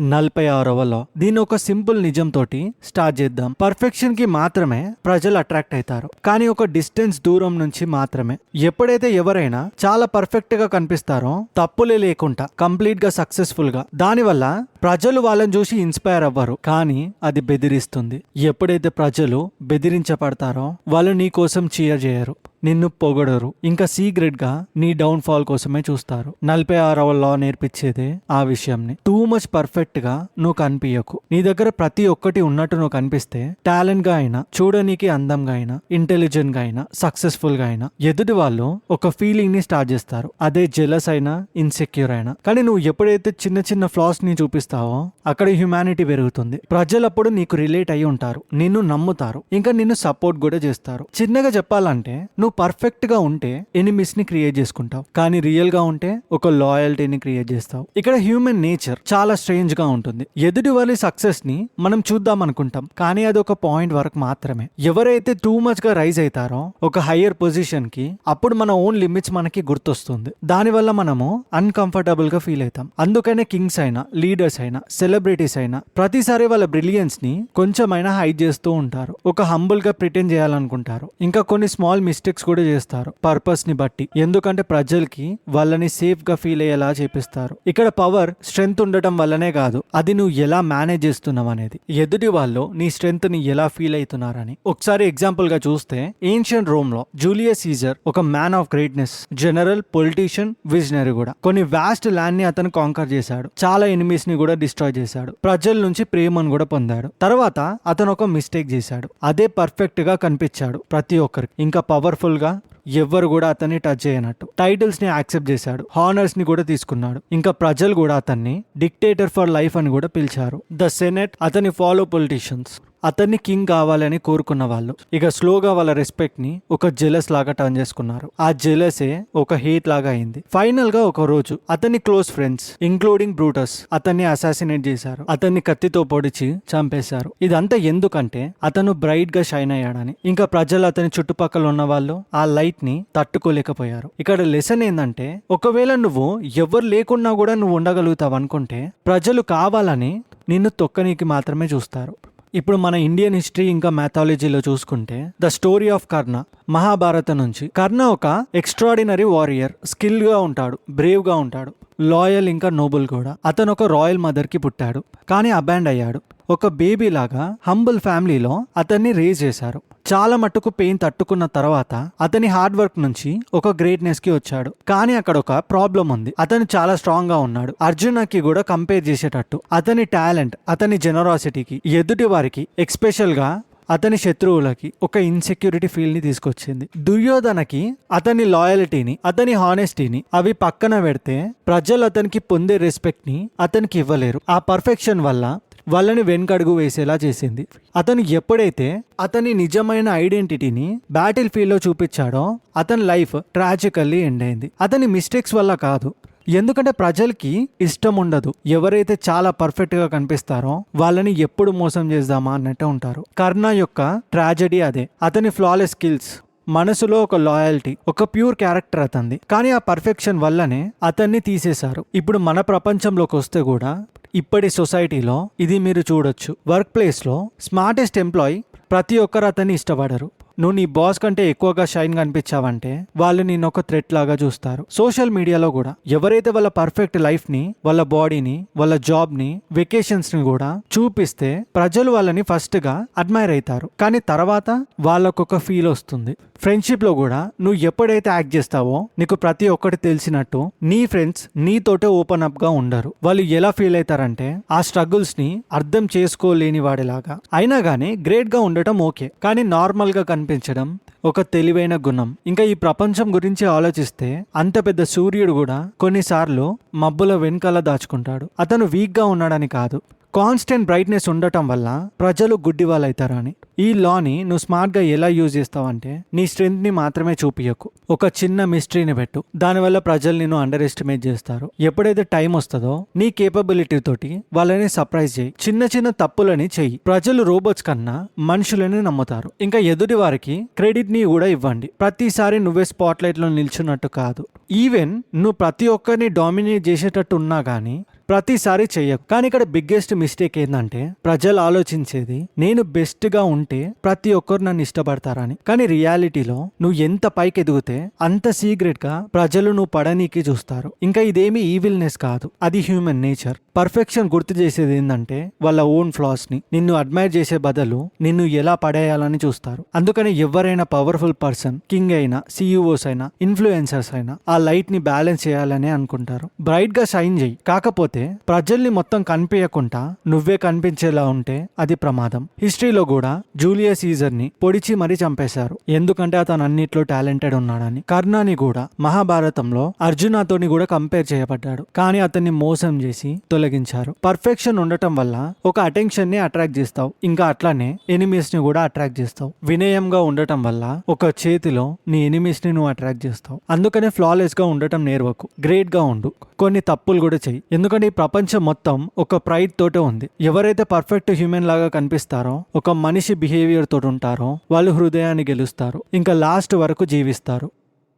నలభై ఆరవ లా దీన్ని ఒక సింపుల్ నిజం తోటి స్టార్ట్ చేద్దాం. పర్ఫెక్షన్కి మాత్రమే ప్రజలు అట్రాక్ట్ అవుతారు కానీ ఒక డిస్టెన్స్ దూరం నుంచి మాత్రమే. ఎప్పుడైతే ఎవరైనా చాలా పర్ఫెక్ట్గా కనిపిస్తారో తప్పులే లేకుండా కంప్లీట్గా సక్సెస్ఫుల్గా దానివల్ల ప్రజలు వాళ్ళని చూసి ఇన్స్పైర్ అవ్వరు. కానీ అది బెదిరిస్తుంది. ఎప్పుడైతే ప్రజలు బెదిరించబడతారో వాళ్ళు నీ కోసం చీయర్ చేయరు. నిన్ను పొగడరు. ఇంకా సీక్రెట్గా నీ డౌన్ ఫాల్ కోసమే చూస్తారు. నలభై ఆరవ లా నేర్పించేదే ఆ విషయంని. టూ మచ్ పర్ఫెక్ట్గా నువ్వు కనిపించకు నీ దగ్గర ప్రతి ఒక్కటి ఉన్నట్టు నువ్వు కనిపిస్తే టాలెంట్గా అయినా చూడనీకి అందంగా అయినా ఇంటెలిజెంట్గా అయినా సక్సెస్ఫుల్గా అయినా ఎదుటి వాళ్ళు ఒక ఫీలింగ్ని స్టార్ట్ చేస్తారు. అదే జెలస్ అయినా ఇన్సెక్యూర్ అయినా. కానీ నువ్వు ఎప్పుడైతే చిన్న చిన్న ఫ్లాస్ని చూపిస్తావో అక్కడ హ్యుమానిటీ పెరుగుతుంది. ప్రజలప్పుడు నీకు రిలేట్ అయి ఉంటారు. నిన్ను నమ్ముతారు. ఇంకా నిన్ను సపోర్ట్ కూడా చేస్తారు. చిన్నగా చెప్పాలంటే నువ్వు పర్ఫెక్ట్గా ఉంటే ఎనిమిస్ని క్రియేట్ చేసుకుంటావు. కానీ రియల్గా ఉంటే ఒక లాయల్టీని క్రియేట్ చేస్తావు. ఇక్కడ హ్యూమన్ నేచర్ చాలా స్ట్రేంజ్గా ఉంటుంది. ఎదుటి వారి సక్సెస్ని మనం చూద్దాం అనుకుంటాం. కానీ అది ఒక పాయింట్ వరకు మాత్రమే. ఎవరైతే టూ మచ్గా రైజ్ అవుతారో ఒక హయ్యర్ పొజిషన్కి అప్పుడు మన ఓన్ లిమిట్స్ మనకి గుర్తొస్తుంది. దానివల్ల మనము అన్కంఫర్టబుల్గా ఫీల్ అవుతాం. అందుకనే కింగ్స్ అయినా లీడర్స్ అయినా సెలబ్రిటీస్ అయినా ప్రతిసారి వాళ్ళ బ్రిలియన్స్ని కొంచెమైనా హైడ్ చేస్తూ ఉంటారు. ఒక హంబుల్గా ప్రిటెండ్ చేయాలనుకుంటారు. ఇంకా కొన్ని స్మాల్ మిస్టేక్స్ కూడా చేస్తారు పర్పస్ని బట్టి. ఎందుకంటే ప్రజలకి వాళ్ళని సేఫ్గా ఫీల్ అయ్యేలా చేపిస్తారు. ఇక్కడ పవర్ స్ట్రెంగ్త్ ఉండటం వల్లనే కాదు అది నువ్వు ఎలా మేనేజ్ చేస్తున్నావు అనేది. ఎదుటి వాళ్ళు నీ స్ట్రెంగ్త్ని ఎలా ఫీల్ అవుతున్నారని. ఒకసారి ఎగ్జాంపుల్గా చూస్తే ఏన్షియన్ రోమ్లో జూలియస్ సీజర్ ఒక man of greatness general politician visionary కూడా. కొన్ని వాస్ట్ ల్యాండ్ని అతను కాంకర్ చేశాడు. చాలా ఎనిమీస్ని కూడా డిస్ట్రాయ్ చేశాడు. ప్రజల నుంచి ప్రేమను కూడా పొందాడు. తర్వాత అతను ఒక మిస్టేక్ చేశాడు. అదే పర్ఫెక్ట్గా కనిపించాడు ప్రతి ఒక్కరికి. ఇంకా పవర్ఫుల్ గా ఎవ్వరు కూడా అతన్ని టచ్ చేయనట్టు. టైటిల్స్ని యాక్సెప్ట్ చేశాడు. హానర్స్ని కూడా తీసుకున్నాడు. ఇంకా ప్రజలు కూడా అతన్ని డిక్టేటర్ ఫర్ లైఫ్ అని కూడా పిలిచారు. ద సెనెట్ అతని ఫాలో పొలిటీషియన్స్ అతన్ని కింగ్ కావాలని కోరుకున్న వాళ్ళు. ఇక స్లోగా వాళ్ళ రెస్పెక్ట్ని ఒక జెలస్ లాగా టర్న్ చేసుకున్నారు. ఆ జెలసే ఒక హేట్ లాగా అయింది. ఫైనల్గా ఒక రోజు అతని క్లోజ్ ఫ్రెండ్స్ ఇంక్లూడింగ్ బ్రూటస్ అతన్ని అసాసినేట్ చేశారు. అతన్ని కత్తితో పొడిచి చంపేశారు. ఇదంతా ఎందుకంటే అతను బ్రైట్గా షైన్ అయ్యాడని. ఇంకా ప్రజలు అతని చుట్టుపక్కల ఉన్న వాళ్ళు ఆ లైట్ని తట్టుకోలేకపోయారు. ఇక్కడ లెసన్ ఏంటంటే ఒకవేళ నువ్వు ఎవరు లేకున్నా కూడా నువ్వు ఉండగలుగుతావు అనుకుంటే ప్రజలు కావాలని నిన్ను తొక్కనీకి మాత్రమే చూస్తారు. ఇప్పుడు మన ఇండియన్ హిస్టరీ ఇంకా మ్యాథాలజీలో చూసుకుంటే the story of Karna Mahabharata నుంచి కర్ణ ఒక ఎక్స్ట్రాడినరీ వారియర్ స్కిల్గా ఉంటాడు బ్రేవ్గా ఉంటాడు లాయల్ ఇంకా నోబుల్ కూడా. అతను ఒక రాయల్ మదర్కి పుట్టాడు కానీ అబ్యాండ్ అయ్యాడు. ఒక బేబీ లాగా హంబుల్ ఫ్యామిలీలో అతన్ని రేజ్ చేశారు. చాలా మట్టుకు పెయిన్ తట్టుకున్న తర్వాత అతని హార్డ్ వర్క్ నుంచి ఒక గ్రేట్నెస్కి వచ్చాడు. కానీ అక్కడ ఒక ప్రాబ్లం ఉంది. అతను చాలా స్ట్రాంగ్గా ఉన్నాడు. అర్జునకి కూడా కంపేర్ చేసేటట్టు అతని టాలెంట్ అతని జెనరాసిటీకి ఎదుటి వారికి ఎక్స్పెషల్గా అతని శత్రువులకి ఒక ఇన్సెక్యూరిటీ ఫీల్ని తీసుకొచ్చింది. దుర్యోధనకి అతని లాయల్టీని అతని హానెస్టీని అవి పక్కన పెడితే ప్రజలు అతనికి పొందే రెస్పెక్ట్ని అతనికి ఇవ్వలేరు. ఆ పర్ఫెక్షన్ వల్ల వాళ్ళని వెనుకడుగు వేసేలా చేసింది. అతను ఎప్పుడైతే అతని నిజమైన ఐడెంటిటీని బ్యాటిల్ ఫీల్డ్లో చూపించాడో అతని లైఫ్ ట్రాజికల్లీ ఎండ్ అయింది. అతని మిస్టేక్స్ వల్ల కాదు. ఎందుకంటే ప్రజలకి ఇష్టం ఉండదు. ఎవరైతే చాలా పర్ఫెక్ట్గా కనిపిస్తారో వాళ్ళని ఎప్పుడు మోసం చేద్దామా అన్నట్టు ఉంటారు. కర్ణ యొక్క ట్రాజడీ అదే. అతని ఫ్లాలెస్ స్కిల్స్ మనసులో ఒక లాయల్టీ ఒక ప్యూర్ క్యారెక్టర్ అతంది కానీ ఆ పర్ఫెక్షన్ వల్లనే అతన్ని తీసేశారు. ఇప్పుడు మన ప్రపంచంలోకి వస్తే కూడా ఇప్పటి సొసైటీలో ఇది మీరు చూడొచ్చు. వర్క్ ప్లేస్లో స్మార్టెస్ట్ ఎంప్లాయీ ప్రతి ఒక్కరు అతన్ని ఇష్టపడరు. నువ్వు నీ బాస్ కంటే ఎక్కువగా షైన్ కనిపించావంటే వాళ్ళు నేను ఒక థ్రెట్ లాగా చూస్తారు. సోషల్ మీడియాలో కూడా ఎవరైతే వాళ్ళ పర్ఫెక్ట్ లైఫ్ని వాళ్ళ బాడీని వాళ్ళ జాబ్ని వెకేషన్స్ని కూడా చూపిస్తే ప్రజలు వాళ్ళని ఫస్ట్గా అడ్మైర్ అవుతారు. కానీ తర్వాత వాళ్ళకొక ఫీల్ వస్తుంది. ఫ్రెండ్షిప్లో కూడా నువ్వు ఎప్పుడైతే యాక్ట్ చేస్తావో నీకు ప్రతి ఒక్కటి తెలిసినట్టు నీ ఫ్రెండ్స్ నీతోటే ఓపెన్ అప్గా ఉండరు. వాళ్ళు ఎలా ఫీల్ అవుతారంటే ఆ స్ట్రగుల్స్ని అర్థం చేసుకోలేని వాడిలాగా. అయినా కానీ గ్రేట్గా ఉండటం ఓకే కానీ నార్మల్గా పెంచడం ఒక తెలివైన గుణం. ఇంకా ఈ ప్రపంచం గురించి ఆలోచిస్తే అంత పెద్ద సూర్యుడు కూడా కొన్నిసార్లు మబ్బుల వెనుకల దాచుకుంటాడు. అతను వీక్గా ఉన్నాడని కాదు. కాన్స్టెంట్ బ్రైట్నెస్ ఉండటం వల్ల ప్రజలు గుడ్డి వాళ్ళైతారని ఈ లాని నువ్వు స్మార్ట్గా ఎలా యూజ్ చేస్తావంటే నీ స్ట్రెంత్ని మాత్రమే చూపియకు ఒక చిన్న మిస్టరీని పెట్టు. దానివల్ల ప్రజలు నేను అండర్ ఎస్టిమేట్ చేస్తారు. ఎప్పుడైతే టైం వస్తుందో నీ కేపబిలిటీ తోటి వాళ్ళని సర్ప్రైజ్ చేయి. చిన్న చిన్న తప్పులని చెయ్యి. ప్రజలు రోబోట్స్ కన్నా మనుషులని నమ్ముతారు. ఇంకా ఎదుటి వారికి క్రెడిట్ అన్నిటినీ కూడా ఇవ్వండి. ప్రతిసారి నువ్వే స్పాట్లైట్లో నిల్చున్నట్టు కాదు. ఈవెన్ నువ్వు ప్రతి ఒక్కరిని డామినేట్ చేసేటట్టు ఉన్నా కానీ ప్రతిసారి చెయ్యకు. కానీ ఇక్కడ బిగ్గెస్ట్ మిస్టేక్ ఏంటంటే ప్రజలు ఆలోచించేది నేను బెస్ట్గా ఉంటే ప్రతి ఒక్కరు నన్ను ఇష్టపడతారని. కానీ రియాలిటీలో నువ్వు ఎంత పైకి ఎదిగితే అంత సీక్రెట్గా ప్రజలు నువ్వు పడనీకి చూస్తారు. ఇంకా ఇదేమి ఈవిల్నెస్ కాదు. అది హ్యూమన్ నేచర్ పర్ఫెక్షన్ గుర్తు చేసేది ఏంటంటే వాళ్ళ ఓన్ ఫ్లాస్ని. నిన్ను అడ్మైర్ చేసే బదులు నిన్ను ఎలా పడేయాలని చూస్తారు. అందుకని ఎవరైనా పవర్ఫుల్ పర్సన్ కింగ్ అయినా సిఇఓస్ అయినా ఇన్ఫ్లుయెన్సర్స్ అయినా ఆ లైట్ని బ్యాలెన్స్ చేయాలని అనుకుంటారు. బ్రైట్గా షైన్ చేయి కాకపోతే ప్రజల్ని మొత్తం కనిపించకుండా నువ్వే కనిపించేలా ఉంటే అది ప్రమాదం. హిస్టరీలో కూడా జూలియస్ సీజర్ని పొడిచి మరీ చంపేశారు. ఎందుకంటే అతను అన్నిట్లో టాలెంటెడ్ ఉన్నాడని. కర్ణాని కూడా మహాభారతంలో అర్జునతోని కూడా కంపేర్ చేయబడ్డాడు. కానీ అతన్ని మోసం చేసి తొలగించారు. పర్ఫెక్షన్ ఉండటం వల్ల ఒక అటెన్షన్ని అట్రాక్ట్ చేస్తావు. ఇంకా అట్లానే ఎనిమీస్ని కూడా అట్రాక్ట్ చేస్తావు. వినయంగా ఉండటం వల్ల ఒక చేతిలో నీ ఎనిమీస్ని నువ్వు అట్రాక్ట్ చేస్తావు. అందుకనే ఫ్లాలెస్గా ఉండటం నేర్వకు. గ్రేట్గా ఉండు. కొన్ని తప్పులు కూడా చెయ్యి. ఎందుకంటే ప్రపంచం మొత్తం ఒక ప్రైడ్ తోటే ఉంది. ఎవరైతే పర్ఫెక్ట్ హ్యూమన్ లాగా కనిపిస్తారో ఒక మనిషి బిహేవియర్ తోటి ఉంటారో వాళ్ళు హృదయాన్ని గెలుస్తారు. ఇంకా లాస్ట్ వరకు జీవిస్తారు.